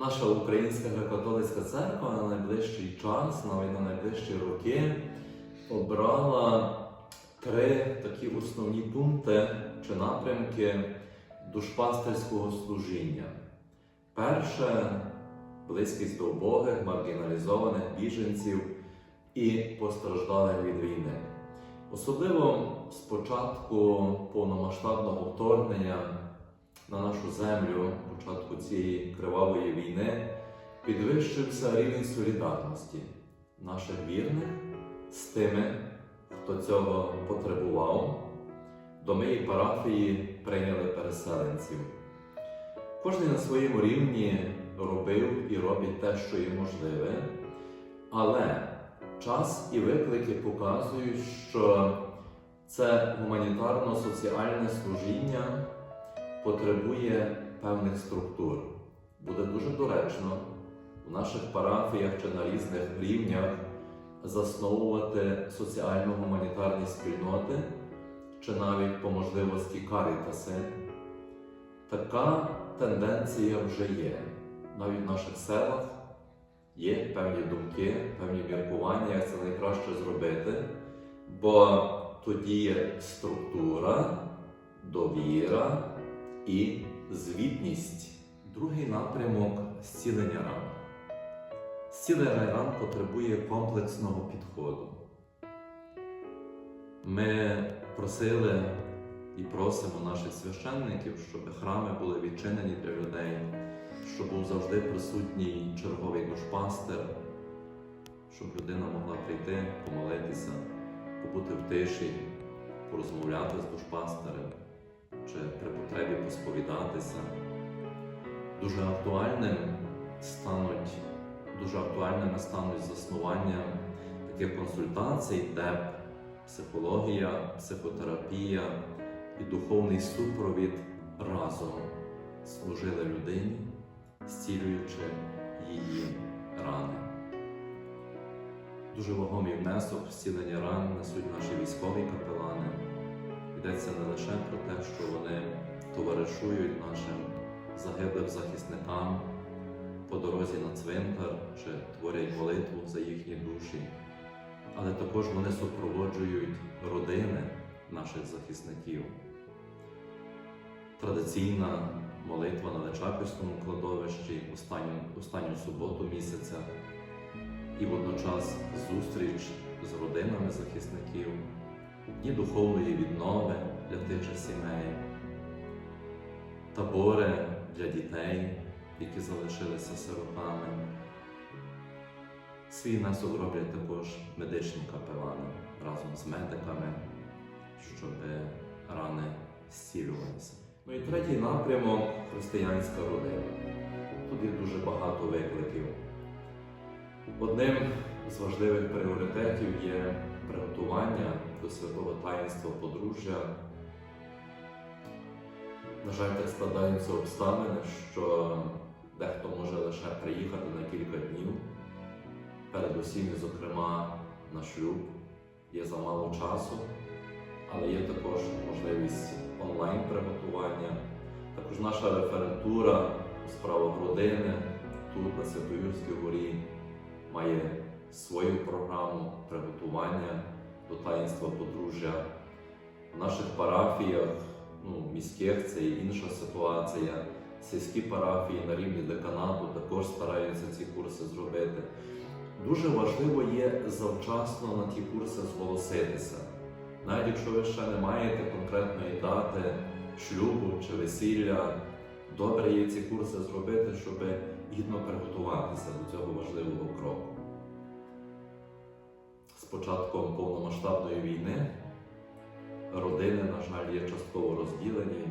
наша Українська греко-католицька церква на найближчий час, навіть на найближчі роки, обрала три такі основні пункти чи напрямки душпастерського служіння. Перше близькість до убогих, маргіналізованих біженців і постраждалих від війни. Особливо з початку повномасштабного вторгнення на нашу землю, початку цієї кривавої війни, підвищився рівень солідарності наших вірних з тими, хто цього потребував. До моєї парафії прийняли переселенців. Кожен на своєму рівні робив і робить те, що є можливе, але час і виклики показують, що це гуманітарно-соціальне служіння потребує певних структур. Буде дуже доречно у наших парафіях чи на різних рівнях засновувати соціально-гуманітарні спільноти чи навіть по можливості карітаси. Така тенденція вже є. Навіть в наших селах є певні думки, певні міркування, як це найкраще зробити, бо тоді є структура, довіра і звітність. Другий напрямок зцілення ран. Зцілення ран потребує комплексного підходу. Ми просили і просимо наших священників, щоб храми були відчинені для людей, щоб був завжди присутній черговий душпастер, щоб людина могла прийти, помолитися, побути в тиші, порозмовляти з душпастером чи при потребі посповідатися. Дуже актуальним стануть, дуже актуальними стануть заснування таких консультацій, де психологія, психотерапія і духовний супровід разом служили людині, зцілюючи її рани. Дуже вагомий внесок в зцілення ран несуть наші військові капелани. Йдеться не лише про те, що вони товаришують нашим загиблим захисникам по дорозі на цвинтар чи творять молитву за їхні душі, але також вони супроводжують родини наших захисників. Традиційна молитва на Личаківському кладовищі останню, останню суботу місяця і водночас зустріч з родинами захисників, дні духовної віднови для тих же сімей, табори для дітей, які залишилися сиротами. Свій внесок роблять також медичні капелани разом з медиками, щоб рани зцілювалися. Ну і третій напрямок християнська родина. Тут є дуже багато викликів. Одним з важливих пріоритетів є приготування до святого таїнства подружжя. На жаль, так складаються обставини, що дехто може лише приїхати на кілька днів. Передусім, зокрема, на шлюб є замало часу, але є також можливість онлайн приготування. Також наша референтура у справах родини тут на Святоюрській горі має свою програму приготування до таїнства подружжя. В наших парафіях, ну, міських це і інша ситуація. Сільські парафії на рівні деканату також стараються ці курси зробити. Дуже важливо є завчасно на ті курси зголоситися. Навіть якщо ви ще не маєте конкретної дати шлюбу чи весілля, добре є ці курси зробити, щоб гідно приготуватися до цього важливого кроку. Початком повномасштабної війни. Родини, на жаль, є частково розділені,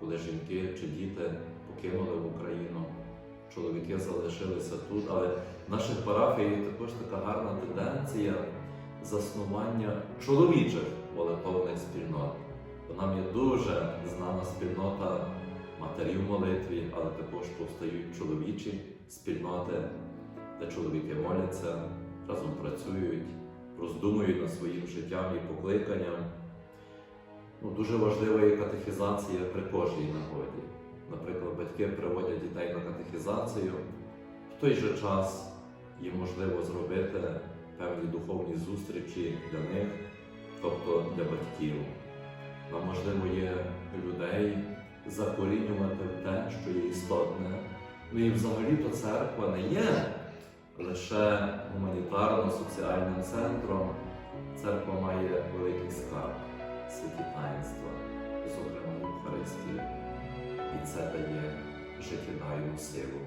коли жінки чи діти покинули Україну, чоловіки залишилися тут, але в наших парафіях є також така гарна тенденція заснування чоловічих молитовних спільнот. Бо нам є дуже знана спільнота матерів в молитві, але також повстають чоловічі спільноти, де чоловіки моляться, разом працюють, роздумують над своїм життям і покликанням. Ну, дуже важлива є катехізація при кожній нагоді. Наприклад, батьки приводять дітей на катехізацію, в той же час їм можливо зробити певні духовні зустрічі для них, тобто для батьків. Нам можливо є людей закорінювати те, що є істотне. Ну і взагалі-то церква не є лише гуманітарно-соціальним центром. Церква має великий скарб, святі таїнства, зокрема Євхаристії, І це дає життєдайну силу.